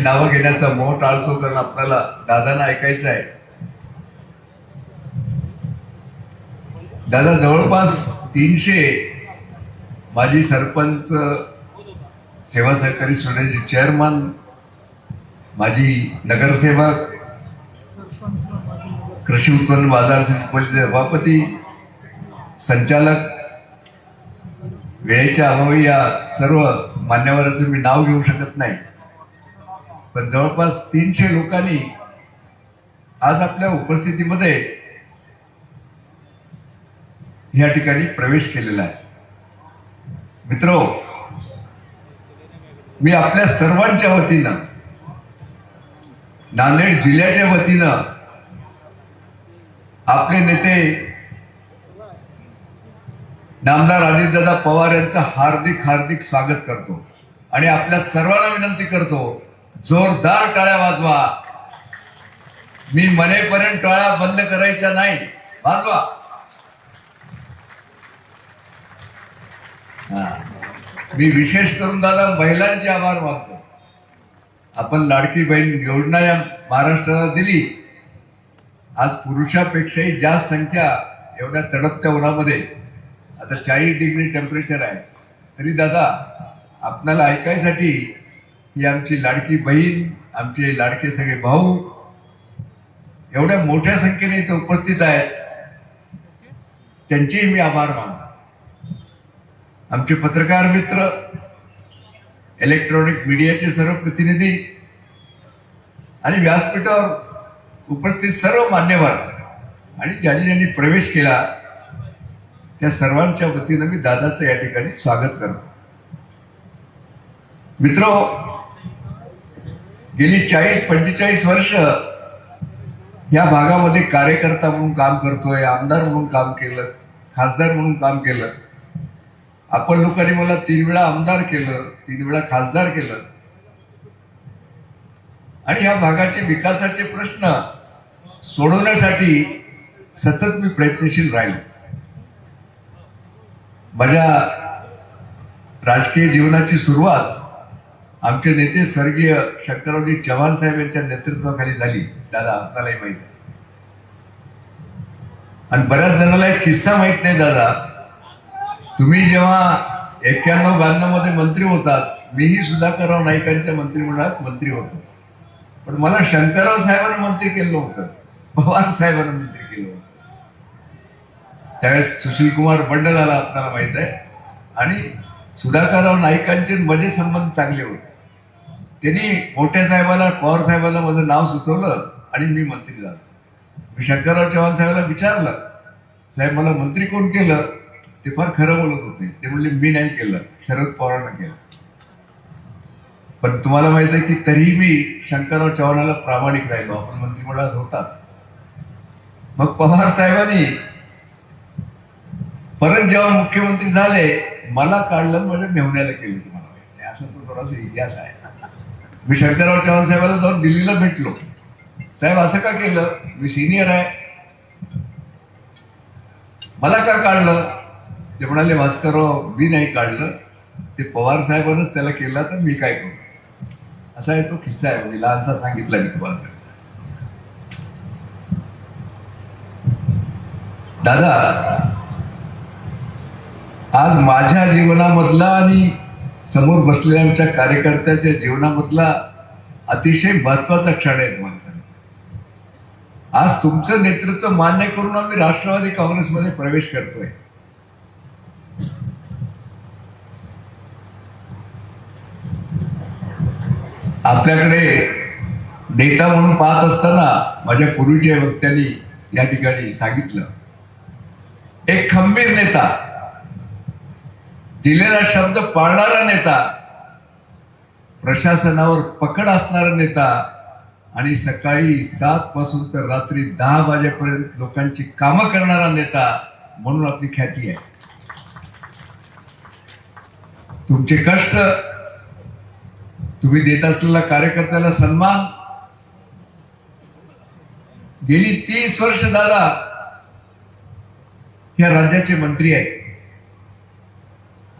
त्यांची नावं घेण्याचा मोह टाळतो कारण आपल्याला दादांना ऐकायचं आहे. दादा जवळपास तीनशे माजी सरपंच सेवा सहकारी सोडायचे चेअरमन माजी नगरसेवक कृषी उत्पन्न बाजार समितीचे सभापती संचालक वेळेच्या अभावी या सर्व मान्यवरांचं मी नाव घेऊ शकत नाही. पण जवळपास तीनशे लोकांनी आज आपल्या उपस्थितीमध्ये या ठिकाणी प्रवेश केलेला आहे. मित्र मी आपल्या सर्वांच्या वतीनं नांदेड जिल्ह्याच्या वतीनं आपले नेते नामदार अजितदादा पवार यांचं हार्दिक हार्दिक स्वागत करतो आणि आपल्या सर्वांना विनंती करतो जोरदार टाळ्या वाजवा. मी मनेपर्यंत टाळ्या बंद करायच्या नाही. वाजवा. हा. मी विशेष करून दादा महिलांचे आभार मानतो. आपण लाडकी बहीण योजना या महाराष्ट्राला दिली. आज पुरुषापेक्षाही जास्त संख्या एवढ्या तडपत्या उन्हामध्ये. आता चाळीस डिग्री टेम्परेचर आहे. तरी दादा आपल्याला ऐकायसाठी ही आमची लाडकी बहीण आमचे लाडके सगळे भाऊ एवढ्या मोठ्या संख्येने इथे उपस्थित आहेत. त्यांचेही मी आभार मानतो. आमचे पत्रकार मित्र इलेक्ट्रॉनिक मीडियाचे सर्व प्रतिनिधी आणि व्यासपीठावर उपस्थित सर्व मान्यवर आणि ज्यांनी ज्यांनी प्रवेश केला त्या सर्वांच्या वतीनं मी दादाचं या ठिकाणी स्वागत करतो. मित्र गेली चाळीस पंचेचाळीस वर्ष या भागामध्ये कार्यकर्ता म्हणून काम करतोय आमदार म्हणून काम केलं खासदार म्हणून काम केलं. आपण लोकांनी मला तीन वेळा आमदार केलं तीन वेळा खासदार केलं. आणि या भागाचे विकासाचे प्रश्न सोडवण्यासाठी सतत मी प्रयत्नशील राहील. माझ्या राजकीय जीवनाची सुरुवात आमचे नेते स्वर्गीय शंकररावजी चव्हाण साहेब यांच्या नेतृत्वाखाली झाली. दादा आपल्यालाही माहीत आहे. आणि बऱ्याच जणांना एक किस्सा माहीत नाही दादा. तुम्ही जेव्हा एक्क्याण्णव ब्याण्णवमध्ये मंत्री होतात मीही सुधाकरराव नाईकांच्या मंत्रिमंडळात मंत्री होतो. पण मला शंकरराव साहेबांनी मंत्री केलं होतं. पवार साहेबांना मंत्री केलं होतं. त्यावेळेस सुशील कुमार बंड झाला आपल्याला माहीत आहे. आणि सुधाकरराव नाईकांचे मजे संबंध चांगले होते. त्यांनी मोठ्या साहेबाला पवार साहेबाला माझं नाव सुचवलं आणि मी मंत्री झालो. मी शंकरराव चव्हाण साहेबाला विचारलं. साहेब मला मंत्री कोण केलं? ते फार खरं बोलत होते. ते म्हणले मी नाही केलं. शरद पवारांना केलं. पण तुम्हाला माहीत आहे की तरीही मी शंकरराव चव्हाणाला प्रामाणिक राहिलो. आपण मंत्रिमंडळात होतात. मग पवार साहेबांनी परत जेव्हा मुख्यमंत्री झाले मला काढलं म्हणजे मेहण्याला केलं तुम्हाला माहिती असं असा तो थोडासा इतिहास आहे. मी शंकरराव चव्हाण साहेबाला जाऊन दिल्लीला भेटलो. साहेब असं का केलं? मी सिनियर आहे. मला का काढलं? ते म्हणाले भास्करराव मी नाही काढलं. ते पवार साहेबांनाच त्याला केला तर मी काय करू? असा आहे तो किस्सा आहे. म्हणजे लहानसा सांगितला मी तुम्हाला दादा आज माझ्या जीवनामधला आणि समोर बसलेल्या कार्यकर्त्याच्या जीवनामधला अतिशय महत्त्वाचा क्षण आहे तुम्हाला आज तुमचं नेतृत्व मान्य करून आम्ही राष्ट्रवादी काँग्रेसमध्ये प्रवेश करतोय. आपल्याकडे नेता म्हणून पाहत असताना माझ्या पूर्वीच्या वक्त्यांनी या ठिकाणी सांगितलं. एक खंबीर नेता दिलेला शब्द पाळणारा नेता प्रशासनावर पकड असणारा नेता आणि सकाळी सात पासून तर रात्री दहा वाजेपर्यंत लोकांची कामं करणारा नेता म्हणून आपली ख्याती आहे. तुमचे कष्ट तुम्ही देत असलेला कार्यकर्त्याला सन्मान. गेली तीस वर्ष दादा या राज्याचे मंत्री आहेत.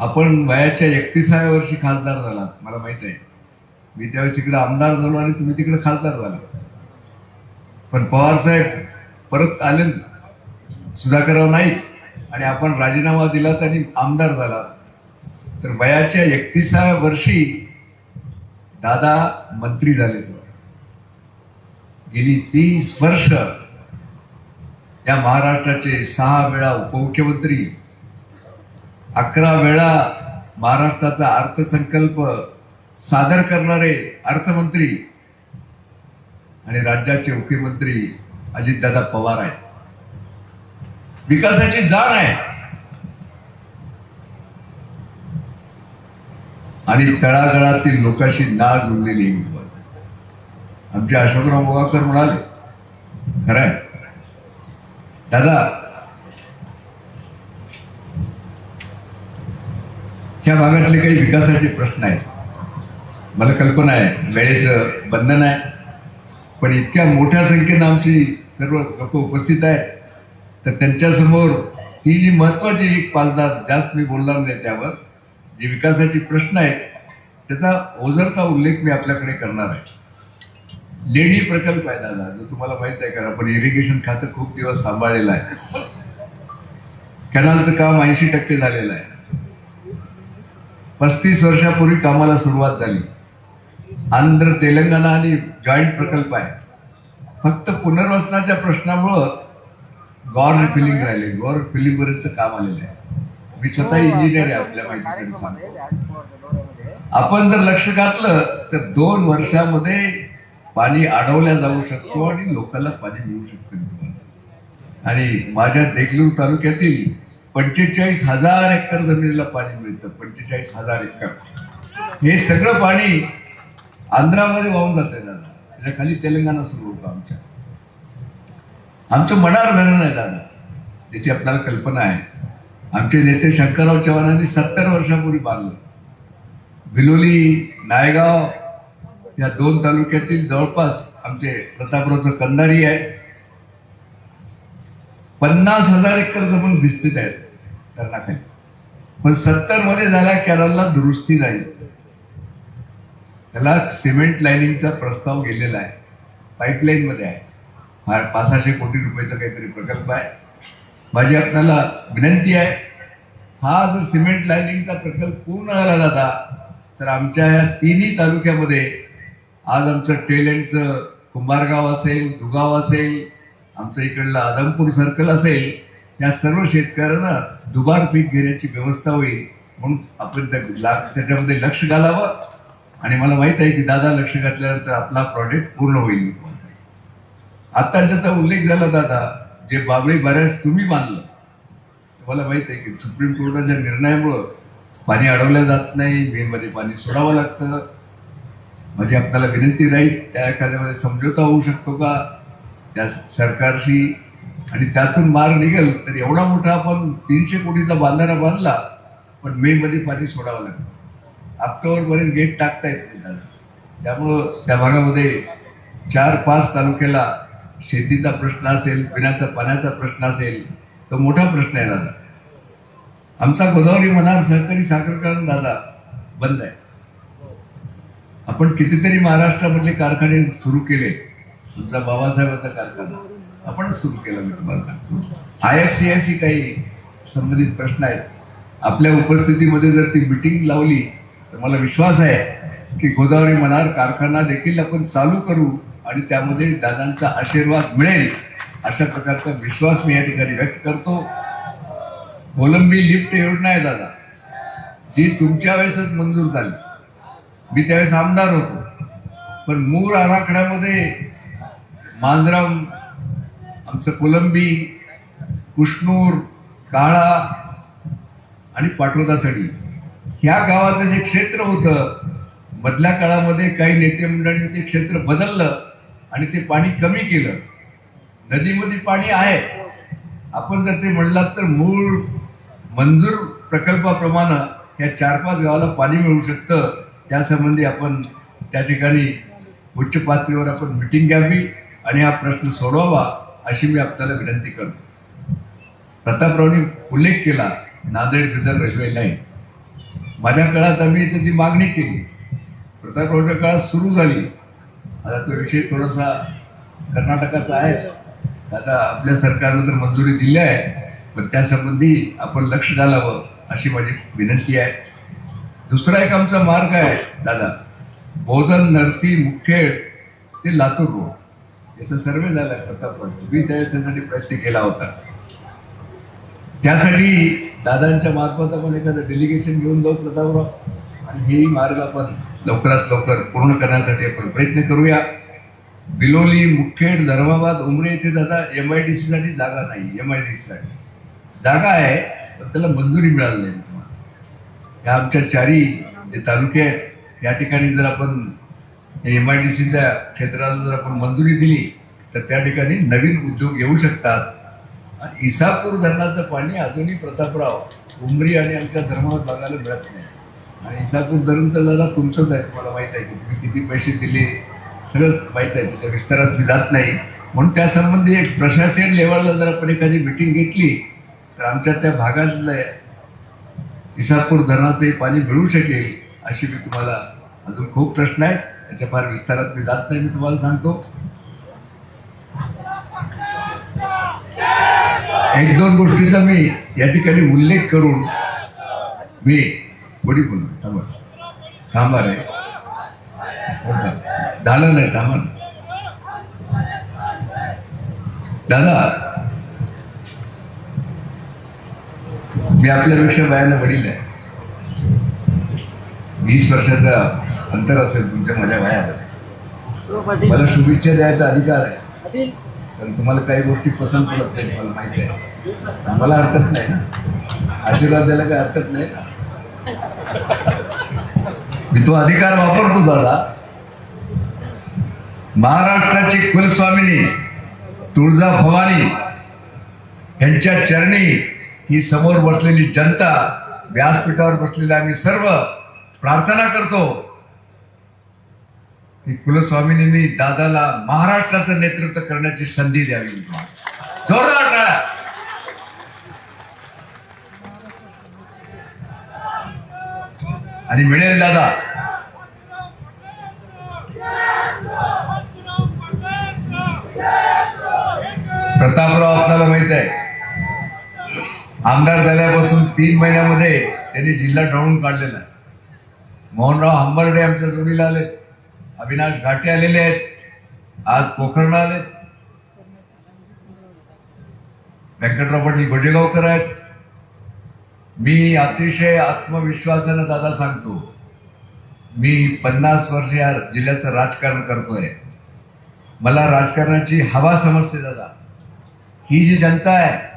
आपण वयाच्या एकतीसाव्या वर्षी खासदार झाला मला माहीत आहे. मी त्यावेळेस इकडे आमदार झालो आणि तुम्ही तिकडे खासदार झाला. पण पवार साहेब परत आले. सुधाकरराव नाईक आणि आपण राजीनामा दिला आणि आमदार झाला. तर वयाच्या एकतीसाव्या वर्षी दादा मंत्री झाले तो गेली तीस वर्ष या महाराष्ट्राचे सहा वेळा उपमुख्यमंत्री अकरा वेळा महाराष्ट्राचा अर्थसंकल्प सादर करणारे अर्थमंत्री आणि राज्याचे मुख्यमंत्री अजितदादा पवार आहेत. विकासाची जाण आहे. आणि तळागळातील लोकांशी ना जुळलेली आहे आमचे अशोकराव मोगाकर म्हणाले खरंय दादा त्या भागातले काही विकासाचे प्रश्न आहेत. मला कल्पना आहे वेळेचं बंधन आहे. पण इतक्या मोठ्या संख्येनं आमची सर्व लोक उपस्थित आहेत. तर त्यांच्यासमोर ती जी महत्वाची एक पाच दहा जास्त मी बोलणार नाही त्यावर जे विकासाचे प्रश्न आहेत त्याचा ओझरता उल्लेख मी आपल्याकडे करणार आहे. लेणी प्रकल्प आहे दादा जो तुम्हाला माहीत आहे का? आपण इरिगेशन खातं खूप दिवस सांभाळलेलं आहे. कॅनलचं काम ऐंशी टक्के झालेलं आहे. पस्तीस वर्षापूर्वी कामाला सुरुवात झाली. आंध्र तेलंगणा आणि जॉईंट प्रकल्प आहे. फक्त पुनर्वसनाच्या प्रश्नामुळं गॉर फिलिंग राहिले. गॉर फिलिंग वरचं काम आलेलं आहे. मी स्वतः इंजिनियर आहे आपल्या माहितीसाठी सांगतो. आपण जर लक्ष घातलं तर दोन वर्षामध्ये पाणी अडवल्या जाऊ शकतो आणि लोकांना पाणी मिळू शकतं. आणि माझ्या देगलूर तालुक्यातील पंचेचाळीस हजार एकर जमिनीला पाणी मिळतं पंचेचाळीस हजार एकर. हे सगळं पाणी आंध्रामध्ये वाहून जाते दादा. त्याच्याखाली तेलंगणा सुरू होतं आमच्या. आमचं मडार धरण आहे दादा. त्याची आपल्याला कल्पना आहे. आमचे नेते शंकरराव चव्हाणांनी सत्तर वर्षापूर्वी बांधलं. बिलोली नायगाव या दोन तालुक्यातील जवळपास आमचे प्रतापरावचं कंदारी आहे. पन्नास हजार एकर जमीन विस्तृत आहेत धरणाखाली पण सत्तरमध्ये झाला कॅनलला दुरुस्ती नाही त्याला सिमेंट लाईनिंगचा प्रस्ताव गेलेला आहे. पाईपलाईन मध्ये आहे. फार पाच सहाशे कोटी रुपयाचा काहीतरी प्रकल्प आहे. माझी आपल्याला विनंती आहे हा जर सिमेंट लाईनिंगचा प्रकल्प पूर्ण झाला जाता तर आमच्या या तिन्ही तालुक्यामध्ये आज आमचं टेलेंटचं कुंभारगाव असेल दुगाव असेल आमचं इकडलं आदमपूर सर्कल असेल या सर्व शेतकऱ्यांना दुबार पीक घेण्याची व्यवस्था होईल म्हणून आपण त्या त्याच्यामध्ये लक्ष घालावं. आणि मला माहीत आहे की दादा लक्ष घातल्यानंतर आपला प्रॉडक्ट पूर्ण होईल. आता ज्याचा उल्लेख झाला दादा जे बाबळी बऱ्याच तुम्ही बांधलं तुम्हाला माहीत आहे की सुप्रीम कोर्टाच्या निर्णयामुळं पाणी अडवलं जात नाही मेमध्ये पाणी सोडावं लागतं. माझी आपल्याला विनंती राहील त्या एखाद्यामध्ये समझोता होऊ शकतो का? त्या सरकारशी आणि त्यातून मार्ग निघेल तर एवढा मोठा आपण तीनशे कोटीचा बांधारा बांधला पण मे मध्ये पाणी सोडावं लागतं ऑक्टोबरपर्यंत गेट टाकता येत नाही त्यामुळं त्या भागामध्ये चार पाच तालुक्याला शेतीचा प्रश्न असेल पिण्याचा पाण्याचा प्रश्न असेल तो मोठा प्रश्न आहे दादा. आमचा गोदावरी मनार सहकारी साखर कारखाना दादा बंद आहे. आपण कितीतरी महाराष्ट्रामधले कारखाने सुरू केले. तुमचा बाबासाहेबांचा कारखाना. आपणच सुरू केला मी तुम्हाला सांगतो I F C I C काही संबंधित प्रश्न आहेत. आपल्या उपस्थितीमध्ये जर ती मिटिंग लावली तर मला विश्वास आहे की गोदावरी मनार कारखाना देखील आपण चालू करू आणि त्यामध्ये दादांचा आशीर्वाद मिळेल. अशा प्रकारचा विश्वास मी या ठिकाणी व्यक्त करतो. कोलंबी लिफ्ट योजना आहे दादा. जी तुमच्या वेळेसच मंजूर झाली. मी त्यावेळेस आमदार होतो. पण मूळ आराखड्यामध्ये मांजराम आमचं कोलंबी कुष्णूर काळा आणि पाटोदा तडी ह्या गावाचं जे क्षेत्र होतं मधल्या काळामध्ये काही नेते मंडळींनी ते क्षेत्र बदललं आणि ते पाणी कमी केलं. नदीमध्ये पाणी आहे. आपण जर ते म्हणलात तर मूळ मंजूर प्रकल्पाप्रमाणे या चार पाच गावाला पाणी मिळू शकतं. त्यासंबंधी आपण त्या ठिकाणी उच्च पातळीवर आपण मिटिंग घ्यावी. आणि हा प्रश्न सोडवावा अशी मी आपल्याला विनंती करतो. प्रतापरावनी उल्लेख केला नांदेड बिदर रेल्वे लाईन. माझ्या काळात आम्ही त्याची मागणी केली प्रतापरावच्या काळात सुरू झाली. आता तो विषय थोडासा कर्नाटकाचा आहे. आता आपल्या सरकारनं तर मंजुरी दिली आहे पण त्यासंबंधी आपण लक्ष घालावं अशी माझी विनंती आहे. दुसरा एक आमचा मार्ग आहे दादा. बोधन नरसी मुखेड ते लातूर रोड. याचा सर्वे झाला प्रताप प्रतापराव मी त्यासाठी प्रयत्न केला होता. त्यासाठी दादांच्या मार्फत आपण एखादं डेलिगेशन घेऊन जाऊ प्रतापराव. आणि हेही मार्ग आपण लवकरात लवकर पूर्ण करण्यासाठी आपण प्रयत्न करूया. बिलोली मुखेड धर्माबाद उमरे येथे दादा एम आय डी सी साठी जागा नाही. एम आय डी सी साठी. जागा आहे पण त्याला मंजुरी मिळाली नाही. तुम्हाला या आमच्या चारी जे तालुके आहेत या ठिकाणी जर आपण एम आय डी सीच्या क्षेत्राला जर आपण मंजुरी दिली तर त्या ठिकाणी नवीन उद्योग येऊ शकतात. आणि इसापूर धरणाचं पाणी अजूनही प्रतापराव उमरी आणि आमच्या धर्मावर बघायला मिळत नाही. आणि इसापूर धरण तर दादा तुमचंच आहे तुम्हाला माहीत आहे की तुम्ही किती पैसे दिले सगळं माहीत आहे त्याच्या विस्तारात मी जात नाही. म्हणून त्यासंबंधी एक प्रशासन लेवलला जर आपण एखादी मिटिंग घेतली तर आमच्या त्या भागातलं इसापूर धरणाचंही पाणी मिळू शकेल अशी मी तुम्हाला अजून खूप प्रश्न आहेत. त्याच्या फार विस्तारात मी जात नाही मी तुम्हाला सांगतो. एक दोन गोष्टीचा मी या ठिकाणी उल्लेख करून मी बडी बोल. थांबा. थांबा रे. झालं नाही थांबा दादा. मी आपल्यापेक्षा वयानं वडील आहे. वीस वर्षाचा अंतर असेल तुमच्या माझ्या वयामध्ये. मला शुभेच्छा द्यायचा अधिकार आहे. कारण तुम्हाला काही गोष्टी पसंत पडत नाही मला माहिती आहे. मला हरकत नाही ना. आशीर्वाद द्यायला काही हरकत नाही ना. मी तो अधिकार वापरतो दादा. महाराष्ट्राची कुलस्वामिनी तुळजा भवानी यांच्या चरणी ही समोर बसलेली जनता व्यासपीठावर बसलेले आम्ही सर्व प्रार्थना करतो. की दादाला महाराष्ट्राचं नेतृत्व करण्याची संधी द्यावी. जोरदार टाळा. आणि मिळेल दादा. प्रतापराव आपल्याला माहीत आहे. आमदार झाल्यापासून तीन महिन्यामध्ये त्यांनी जिल्हा ढवळून काढलेला आहे. मोहनराव हंबर्डे आमच्या जोडीला आले अविनाश घाटे आलेले आहेत. आज पोखरणला आले व्यंकटराव पाटील गोजेगावकर आहेत. मी अतिशय आत्मविश्वासानं दादा सांगतो मी पन्नास वर्ष या जिल्ह्याचं राजकारण करतोय. मला राजकारणाची हवा समजते दादा. ही जी जनता आहे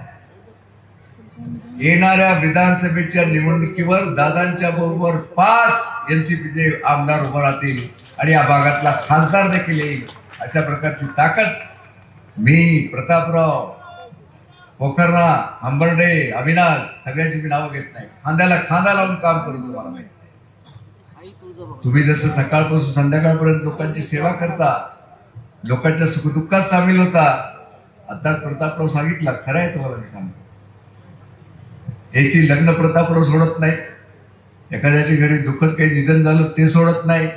येणाऱ्या विधानसभेच्या निवडणुकीवर दादांच्या बरोबर पाच एनसीपीचे आमदार उभं राहतील. आणि या भागातला खासदार देखील येईल अशा प्रकारची ताकद मी प्रतापराव पोखरणा हंबर्डे अविनाश सगळ्यांची मी नावं घेत नाही. खांद्याला खांदा लावून काम करू तुम्हाला माहीत नाही. तुम्ही जसं सकाळपासून संध्याकाळपर्यंत लोकांची सेवा करता लोकांच्या सुखदुःखात सामील होता आता प्रतापराव सांगितला खरं आहे तुम्हाला मी सांगतो. एकही लग्न प्रतापराव सोडत नाही. एखाद्याच्या घरी दुःखद काही निधन झालं ते सोडत नाही.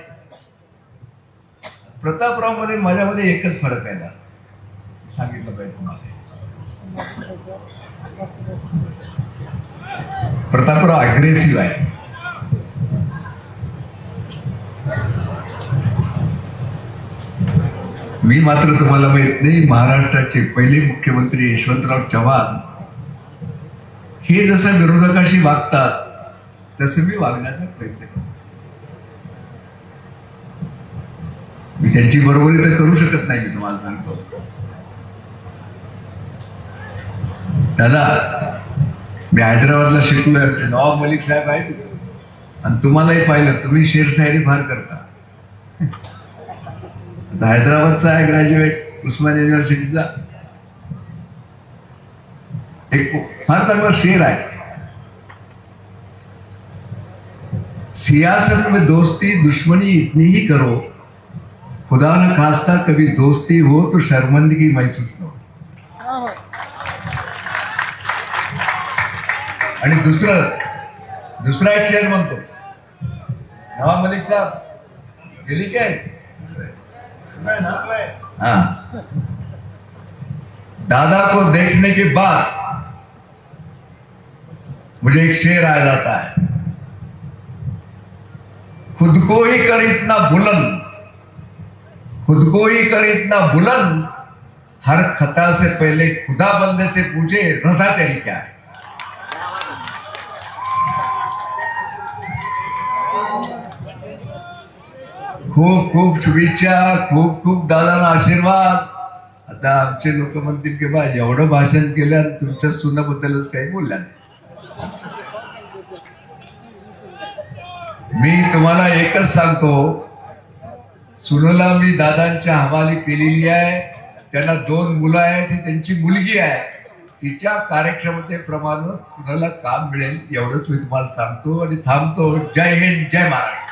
प्रतापरावमध्ये माझ्यामध्ये एकच फरक आहे ना. सांगितलं पाहिजे तुम्हाला प्रतापराव अग्रेसिव्ह आहे. मी मात्र तुम्हाला माहीत नाही महाराष्ट्राचे पहिले मुख्यमंत्री यशवंतराव चव्हाण हे जसं विरोधकाशी वागतात तसं मी वागण्याचा प्रयत्न करतो. मी त्यांची बरोबरी तर करू शकत नाही मी तुम्हाला सांगतो. दादा मी हैदराबादला शिकलोय. नवाब मलिक साहेब आहेत. तिथे. आणि तुम्हालाही पाहिलं तुम्ही शेरशायरी फार करता. हैदराबादचा आहे ग्रॅज्युएट उस्मान युनिव्हर्सिटीचा एक फार चांगला शेर आहे. सियासत में दोस्ती दुश्मनी इतनी ही करो खुदा न खास्ता कभी दोस्ती हो तो शर्मंदगी महसूस हो। आणि दुसरं दुसरा एक शेर म्हणतो नवा मलिक साहेब गेली काय? हा. दादा को देखने के बाद मुझे एक शेर आ जाता है। खुद को ही कर इतना बुलंद खुदकोई कर इतना बुलंद। हर खता से पहले खुदा बंदे से पूछे रजा तेरी क्या है? खूप खूप शुभेच्छा खूप खूप दादाला आशीर्वाद। आता आमचे लोक म्हणतील की बा एवढं भाषण केलं आणि तुमच्या सुनाबद्दलच काही बोलल्या नाही. मी तुम्हाला एकच सांगतो सुनूला मी दादांच्या हवाली केलेली आहे. त्यांना दोन मुलं आहेत ही त्यांची मुलगी आहे. तिच्या कार्यक्षमतेप्रमाणे सुनाला काम मिळेल एवढंच मी तुम्हाला सांगतो आणि थांबतो. जय हिंद जय महाराष्ट्र.